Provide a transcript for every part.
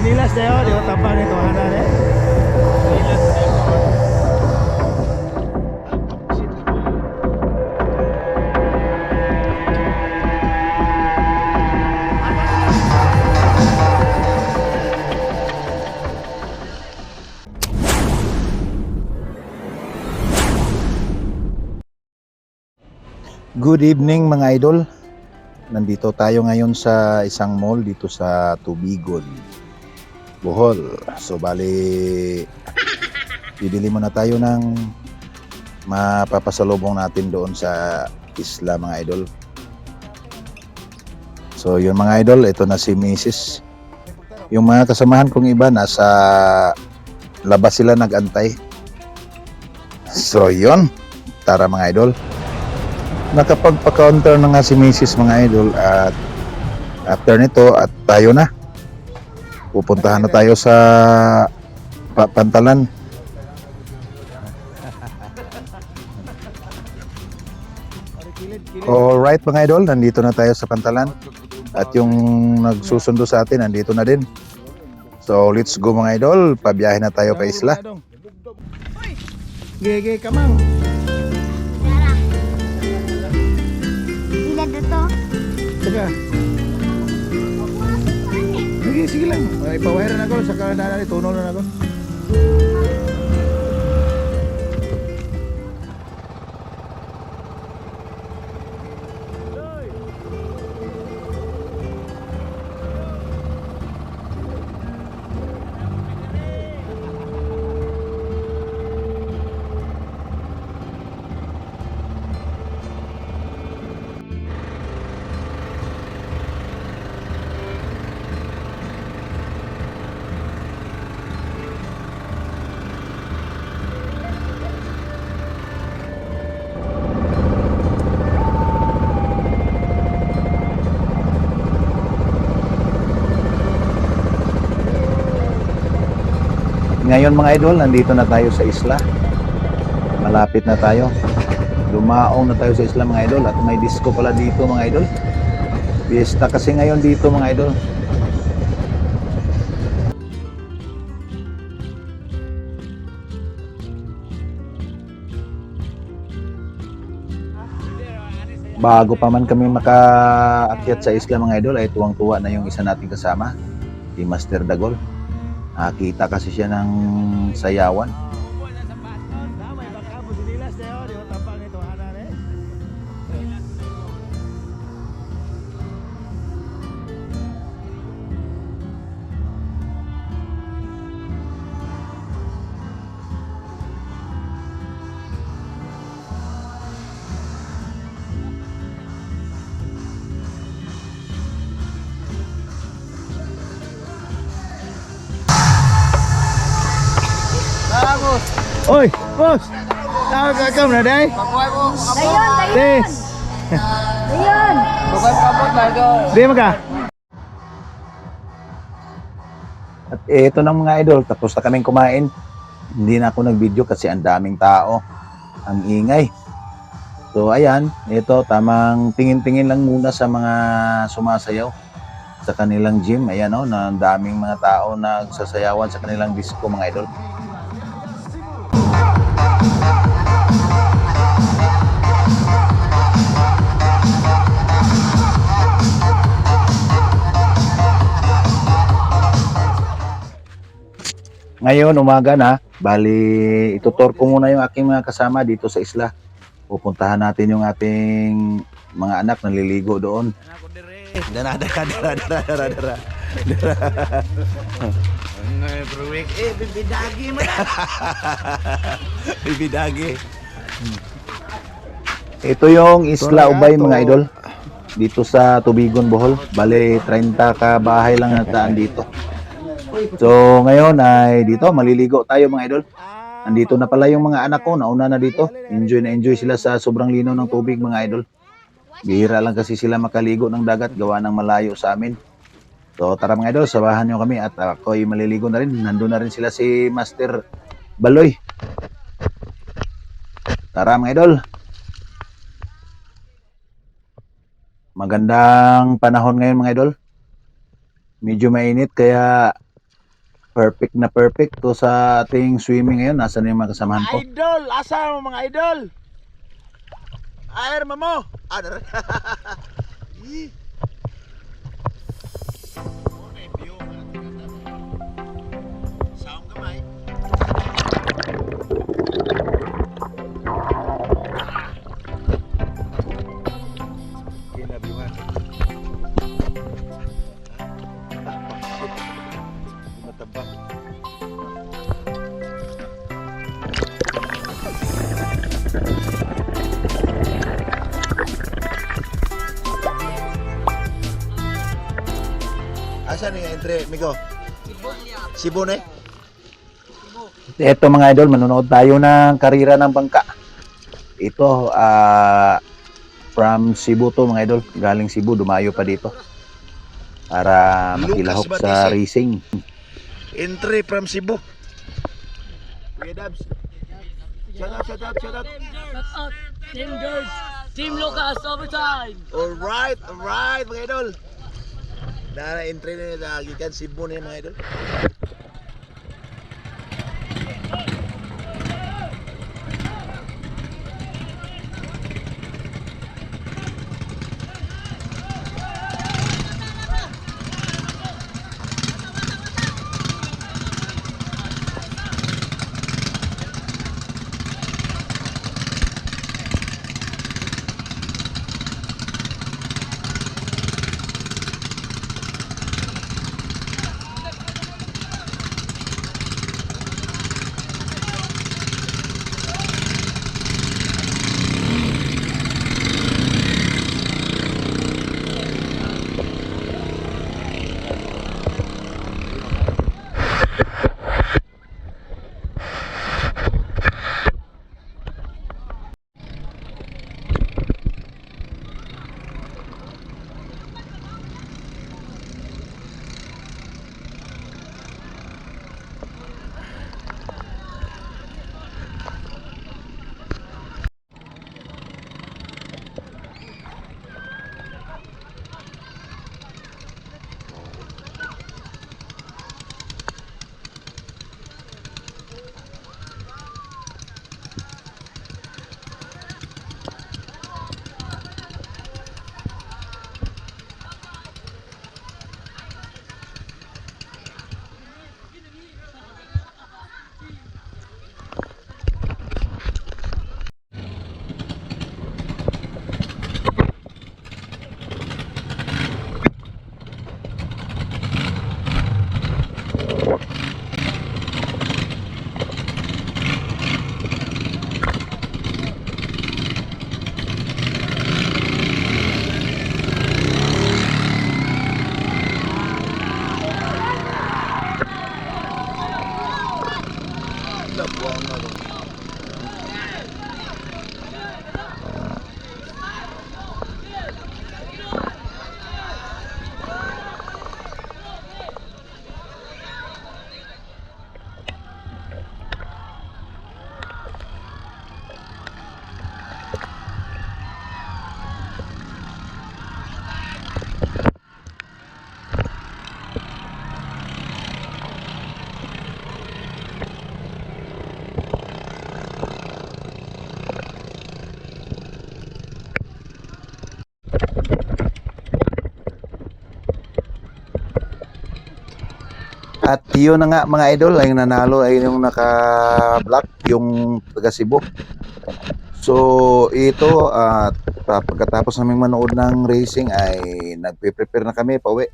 sinilas na yun, di ba tapang nito, hanan eh. Good evening mga idol. Nandito tayo ngayon sa isang mall dito sa Tubigon, Bohol. So bali, bibili muna tayo ng mapapasalubong natin doon sa isla mga idol. So yun mga idol, ito na si Mrs. Yung mga kasamahan kong iba nasa labas sila nagantay. So yun, tara mga idol nakapagpa-counter na nga si Mrs. mga idol at after nito at tayo na pupuntahan na tayo sa pa- pantalan. Alright mga idol, nandito na tayo sa pantalan. At yung nagsusundo sa atin nandito na din. So let's go mga idol, pabiyahe na tayo pa isla. Gege ka mang. Ilan na to? Saka. Sige, sige lang. Ay, na ako. Saka na tunaw na ako. Ngayon mga idol, nandito na tayo sa isla. Malapit na tayo. Lumaong na tayo sa isla mga idol at may disco pala dito mga idol. Fiesta kasi ngayon dito mga idol. Bago pa man kami makaakyat sa isla mga idol ay tuwang-tuwa na yung isa nating kasama, si Master Dagol. Nakita kasi siya ng sayawan. Oy, boss! Tawag ka kam na day? Dayon, dayon! Des! Dayon! Di maka? At eto ng mga idol, tapos na kaming kumain. Hindi na ako nag-video kasi ang daming tao. Ang ingay. So ayan, ito tamang tingin-tingin lang muna sa mga sumasayaw sa kanilang gym. Ayan oh, na ang daming mga tao nagsasayawan sa kanilang disco mga idol. Ngayon, umaga na, bali, itutor ko muna yung aking mga kasama dito sa isla. Pupuntahan natin yung ating mga anak naliligo doon. Dara, dara, dara, dara, dara, dara. Eh, bibidagi mo na! Bibidagi. Ito yung Isla Ubay mga idol. Dito sa Tubigon, Bohol. Bale, 30 ka bahay lang nataan dito. So, ngayon ay dito, maliligo tayo mga idol. Nandito na pala yung mga anak ko, nauna na dito. Enjoy na enjoy sila sa sobrang linaw ng tubig mga idol. Bihira lang kasi sila makaligo ng dagat, gawa ng malayo sa amin. So tara mga idol, sabahan nyo kami at ako'y maliligo na rin. Nandun na rin sila si Master Baloy. Tara mga idol. Magandang panahon ngayon mga idol. Medyo mainit kaya Perfect na perfect to sa ating swimming ngayon. Nasaan na yung mga kasamahan ko? Idol! Asa mo mga idol? Air mo! Ah, dar- Ih. Asa ni entre, Migo? Cebu na eh? Ito mga idol, manonood tayo ng karira ng bangka. Ito, ah, from Cebu to mga idol. Galing Cebu, dumayo pa dito. Para makilahok Lucas sa racing. Entry from Cebu. Kuya Dabs. Shout out, shout out, shout out. Shout out, Team Girls, Team Lucas, overtime! Alright, alright mga idol. Na entry na nila, gikan Cebu na mga idol. బాగున్నారు yun na nga mga idol, ay nanalo ay yung naka-block, yung taga Cebu. So ito at pa- pagkatapos naming manood ng racing ay nagpe-prepare na kami pauwi.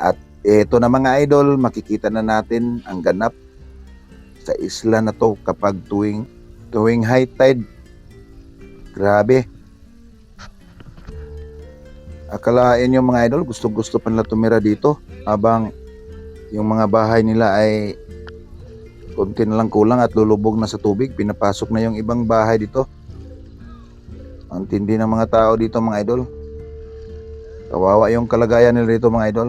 At ito na mga idol, makikita na natin ang ganap sa isla na to kapag tuwing tuwing high tide. Grabe. Akalain yung mga idol, gusto-gusto pa nila tumira dito habang yung mga bahay nila ay konti na lang kulang at lulubog na sa tubig. Pinapasok na yung ibang bahay dito. Ang tindi ng mga tao dito mga idol. Kawawa yung kalagayan nila dito mga idol.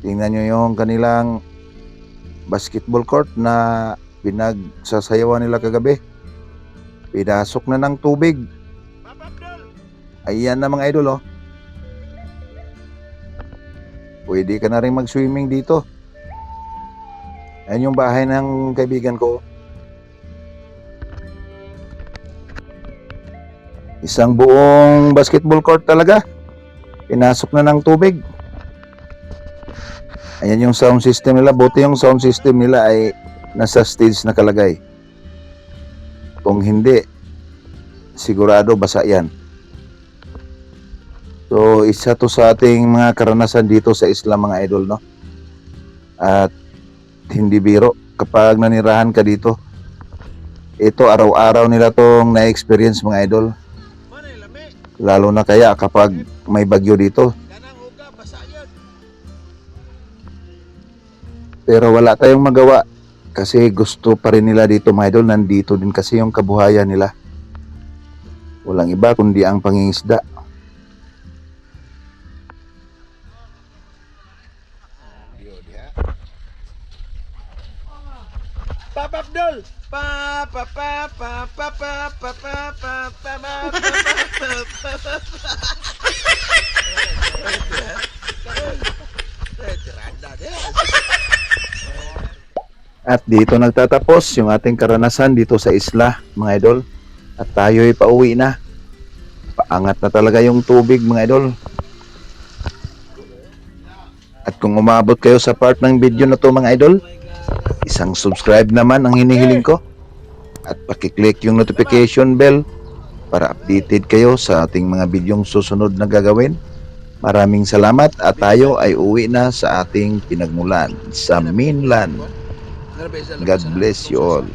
Tingnan nyo yung kanilang basketball court na pinagsasayawan nila kagabi. Pinasok na ng tubig. Ayan na mga idol oh. Pwede ka na rin mag-swimming dito. Ayan yung bahay ng kaibigan ko. Isang buong basketball court talaga. Pinasok na ng tubig. Ayan yung sound system nila. Buti yung sound system nila ay nasa stage na kalagay. Kung hindi, sigurado basa yan. So, isa to sa ating mga karanasan dito sa Islam mga idol, no? At hindi biro kapag nanirahan ka dito. Ito araw-araw nila tong na-experience mga idol. Lalo na kaya kapag may bagyo dito. Pero wala tayong magawa kasi gusto pa rin nila dito mga idol. Nandito din kasi yung kabuhayan nila. Walang iba kundi ang pangingisda. Pap Abdul. Pa pa pa pa pa pa pa pa pa pa pa At dito nagtatapos yung ating karanasan dito sa isla, mga idol. At tayo'y pauwi na. Paangat na talaga yung tubig, mga idol. At kung umabot kayo sa part ng video na to, mga idol, isang subscribe naman ang hinihiling ko. At pakiclick yung notification bell para updated kayo sa ating mga bidyong susunod na gagawin. Maraming salamat at tayo ay uwi na sa ating pinagmulan sa mainland. God bless you all.